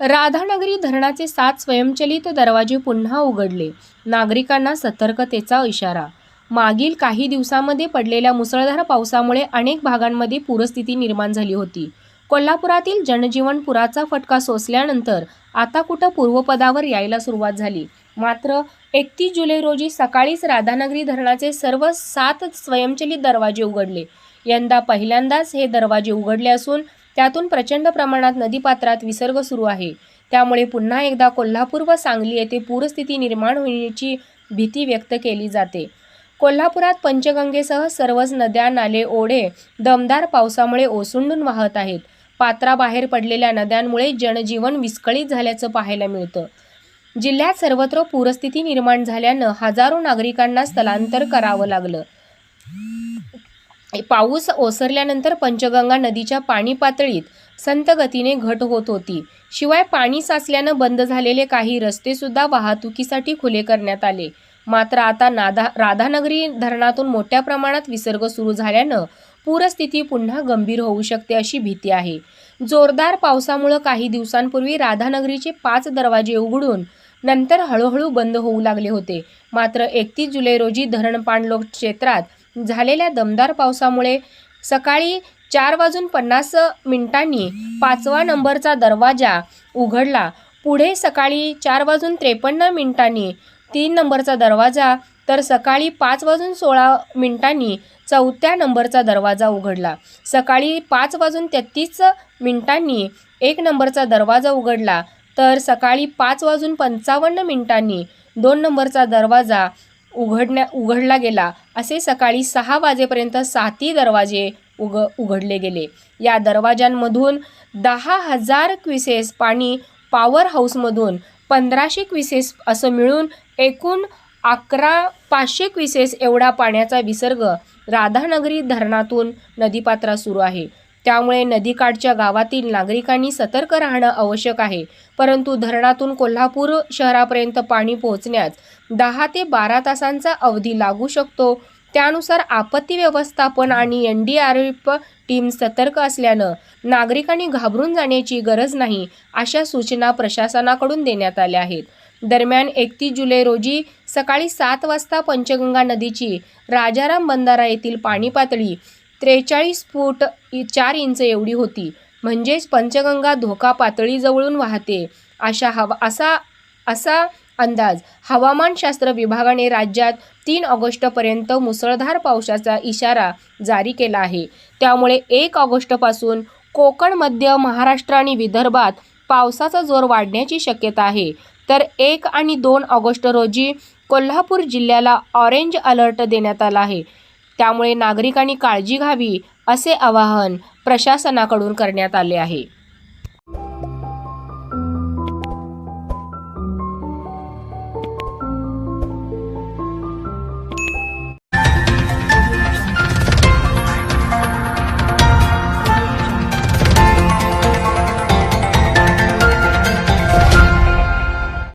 राधानगरी धरणाचे सात स्वयंचलित दरवाजे पुन्हा उघडले. नागरिकांना सतर्कतेचा इशारा. मागील काही दिवसांमध्ये पडलेल्या मुसळधार पावसामुळे अनेक भागांमध्ये पूरस्थिती निर्माण झाली होती. कोल्हापुरातील जनजीवन पुराचा फटका सोसल्यानंतर आता कुठं पूर्वपदावर यायला सुरुवात झाली? मात्र एकतीस जुलै रोजी सकाळीच राधानगरी धरणाचे सर्व सात स्वयंचलित दरवाजे उघडले. यंदा पहिल्यांदाच हे दरवाजे उघडले असून त्यातून प्रचंड प्रमाणात नदीपात्रात विसर्ग सुरू आहे. त्यामुळे पुन्हा एकदा कोल्हापूर व सांगली येथे पूरस्थिती निर्माण होण्याची भीती व्यक्त केली जाते. कोल्हापुरात पंचगंगेसह सर्वच नद्या नाले ओढे दमदार पावसामुळे ओसंडून वाहत आहेत. पात्राबाहेर पडलेल्या नद्यांमुळे जनजीवन विस्कळीत झाल्याचं पाहायला मिळतं. जिल्ह्यात सर्वत्र पूरस्थिती निर्माण झाल्यानं हजारो नागरिकांना स्थलांतर करावं लागलं. पाऊस ओसरल्यानंतर पंचगंगा नदीच्या पाणी पातळीत संत गतीने घट होत होती. शिवाय पाणी साचल्यानं बंद झालेले काही रस्तेसुद्धा वाहतुकीसाठी खुले करण्यात आले. मात्र आता नादा राधानगरी धरणातून मोठ्या प्रमाणात विसर्ग सुरू झाल्यानं पूरस्थिती पुन्हा गंभीर होऊ शकते अशी भीती आहे. जोरदार पावसामुळं काही दिवसांपूर्वी राधानगरीचे पाच दरवाजे उघडून नंतर हळूहळू बंद होऊ लागले होते. मात्र एकतीस जुलै रोजी धरण पाणलोक क्षेत्रात झालेल्या दमदार पावसामुळे सकाळी चार वाजून पन्नास मिनिटांनी पाचवा नंबरचा दरवाजा उघडला. पुढे सकाळी चार वाजून त्रेपन्न मिनिटांनी तीन नंबरचा दरवाजा तर सकाळी पाच वाजून सोळा मिनिटांनी चौथ्या नंबरचा दरवाजा उघडला. सकाळी पाच वाजून तेहतीस मिनिटांनी एक नंबरचा दरवाजा उघडला तर सकाळी पाच वाजून पंचावन्न मिनिटांनी दोन नंबरचा दरवाजा उघडण्या उघडला गेला. असे सकाळी सहा वाजेपर्यंत साती दरवाजे उघ उघडले गेले. या दरवाजांमधून दहा हजार क्विसेस पाणी पॉवर हाऊसमधून पंधराशे क्विसेस असं मिळून एकूण अकरा पाचशे क्विसेस एवढा पाण्याचा विसर्ग राधानगरी धरणातून नदीपात्रात सुरू आहे. त्यामुळे नदीकाठच्या गावातील नागरिकांनी सतर्क राहणं आवश्यक आहे. परंतु धरणातून कोल्हापूर शहरापर्यंत पाणी पोहोचण्यास दहा ते बारा तासांचा अवधी लागू शकतो. त्यानुसार आपत्ती व्यवस्थापन आणि N D R F team सतर्क असल्यानं नागरिकांनी घाबरून जाण्याची गरज नाही अशा सूचना प्रशासनाकडून देण्यात आल्या आहेत. दरम्यान एकतीस जुलै रोजी सकाळी सात वाजता पंचगंगा नदीची राजाराम बंधारा येथील पाणी पातळी त्रेचाळीस फूट इ- चार इंच एवढी होती. म्हणजेच पंचगंगा धोका पातळीजवळून वाहते. अशा हवा असा असा अंदाज हवामानशास्त्र विभागाने राज्यात तीन ऑगस्टपर्यंत मुसळधार पावसाचा इशारा जारी केला आहे. त्यामुळे एक ऑगस्टपासून कोकण मध्य महाराष्ट्र आणि विदर्भात पावसाचा जोर वाढण्याची शक्यता आहे. तर एक आणि दोन ऑगस्ट रोजी कोल्हापूर जिल्ह्याला ऑरेंज अलर्ट देण्यात आला आहे. त्यामुळे नागरिकांनी काळजी घ्यावी असे आवाहन प्रशासनाकडून करण्यात आले आहे.